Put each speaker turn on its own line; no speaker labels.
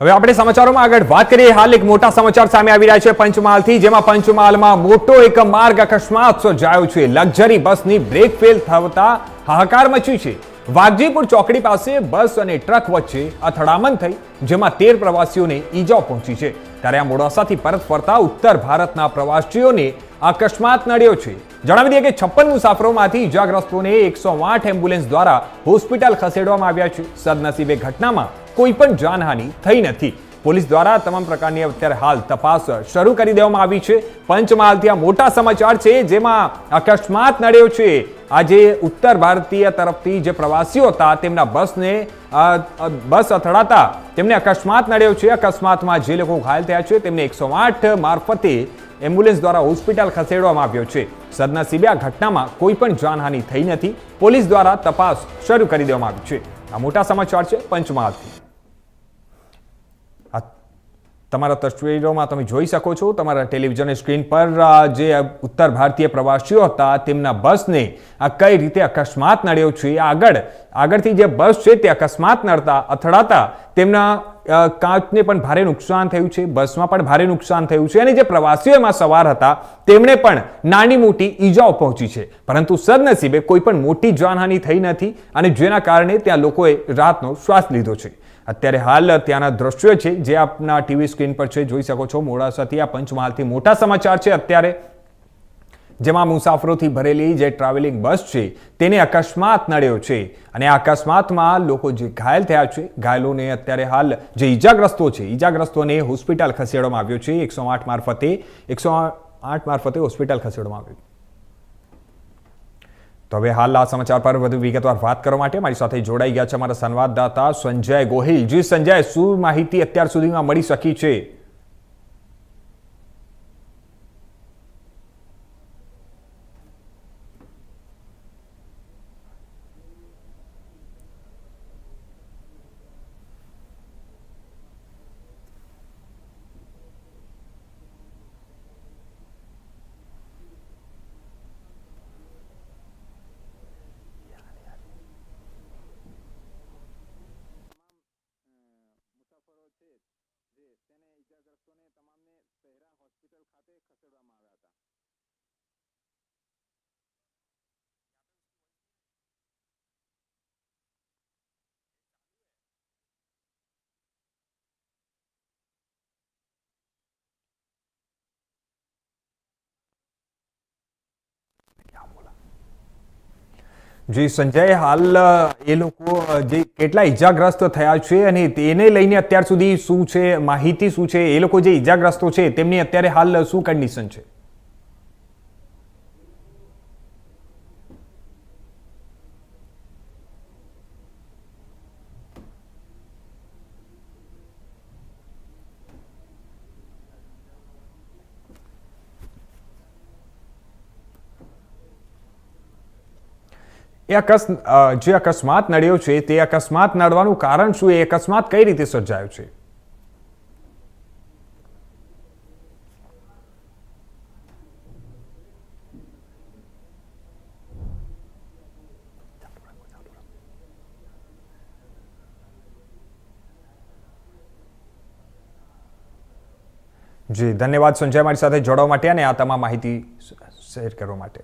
હવે આપણે સમાચારોમાં આગળ વાત કરીએ. હાલ એક મોટા સમાચાર સામે આવી રહ્યા છે પંચમહાલથી, જેમાં પંચમહાલમાં મોટો એક માર્ગ અકસ્માત સર્જાયો છે. લક્ઝરી બસની બ્રેક ફેલ થતા હાહાકાર મચ્યું છે. વાઘજીપુર ચોકડી પાસે બસ અને ટ્રક વચ્ચે અથડામણ થઈ, જેમાં તેર પ્રવાસીઓને ઈજાઓ પહોંચી છે. ત્યારે આ મોડાસાથી પરત ફરતા ઉત્તર ભારતના પ્રવાસીઓને અકસ્માત નડ્યો છે. જણાવી દઈએ કે છપ્પન મુસાફરોમાંથી ઇજાગ્રસ્તોને એકસો આઠ એમ્બ્યુલન્સ દ્વારા હોસ્પિટલ ખસેડવામાં આવ્યા છે. સદનસીબે ઘટનામાં કોઈ પણ જાનહાનિ થઈ નથી. પોલીસ દ્વારા તમામ પ્રકારની અત્યારે હાલ તપાસ શરૂ કરી દેવામાં આવી છે. પંચમહાલથી આ મોટા સમાચાર છે, જેમાં અકસ્માત નડ્યો છે. આજે ઉત્તર ભારતીય તરફથી જે પ્રવાસીઓ હતા, તેમના બસને બસ અથડાતા તેમને અકસ્માત નડ્યો છે. અકસ્માતમાં જે લોકો ઘાયલ થયા છે, તેમને એકસો આઠ મારફતે એમ્બ્યુલન્સ દ્વારા હોસ્પિટલ ખસેડવામાં આવ્યો છે. સદનસીબે આ ઘટનામાં કોઈ પણ જાનહાનિ થઈ નથી. પોલીસ દ્વારા તપાસ શરૂ કરી દેવામાં આવી છે. આ મોટા સમાચાર છે પંચમહાલથી. તમારા તસવીરોમાં તમે જોઈ શકો છો, તમારા ટેલિવિઝન સ્ક્રીન પર જે ઉત્તર ભારતીય પ્રવાસીઓ હતા, તેમના બસને આ કઈ રીતે અકસ્માત નડ્યો છે આગળ, આગળથી જે બસ છે તે અકસ્માત નડતા, અથડાતા તેમના કાચને પણ ભારે નુકસાન થયું છે, બસમાં પણ ભારે નુકસાન થયું છે અને જે પ્રવાસીઓ એમાં સવાર હતા, તેમણે પણ નાની મોટી ઈજાઓ પહોંચી છે. પરંતુ સદનસીબે કોઈ પણ મોટી જાનહાનિ થઈ નથી અને જેના કારણે ત્યાં લોકોએ રાતનો શ્વાસ લીધો છે. અત્યારે હાલ ત્યાંના દ્રશ્યો છે, જે આપના ટીવી સ્ક્રીન પર છે, જોઈ શકો છો. મોડાસાથી આ પંચમહાલથી મોટા સમાચાર છે. અત્યારે જેમાં મુસાફરોથી ભરેલી જે ટ્રાવેલિંગ બસ છે, તેને અકસ્માત નડ્યો છે. અને આ અકસ્માતમાં લોકો જે ઘાયલ થયા છે, ઘાયલોને અત્યારે હાલ જે ઈજાગ્રસ્તો છે, ઈજાગ્રસ્તોને હોસ્પિટલ ખસેડવામાં આવ્યો છે. એકસો આઠ મારફતે, એકસો આઠ મારફતે હોસ્પિટલ ખસેડવામાં આવ્યું. તો હવે હાલ આ સમાચાર પર વધુ વિગતવાર વાત કરવા માટે મારી સાથે જોડાઈ ગયા છે અમારા સંવાદદાતા સંજય ગોહિલ. જી સંજય, શું માહિતી અત્યાર સુધીમાં મળી શકી છે? બાળકોને તમામને શહેરા હોસ્પિટલ ખાતે ખસેડવામાં આવ્યા હતા. જી, સંજય હાલ એ લોકો જે કેટલા ઈજાગ્રસ્ત થયા છે અને તેને લઈને અત્યાર સુધી શું છે, માહિતી શું છે, એ લોકો જે ઈજાગ્રસ્તો છે, તેમની અત્યારે હાલ શું કન્ડિશન છે? એ અકસ જે અકસ્માત નડ્યો છે, તે અકસ્માત નડવાનું કારણ શું? એ અકસ્માત કઈ રીતે સર્જાયો છે? જી, ધન્યવાદ. સંજય મારી સાથે જોડવા માટે અને આ તમામ માહિતી શેર કરવા માટે.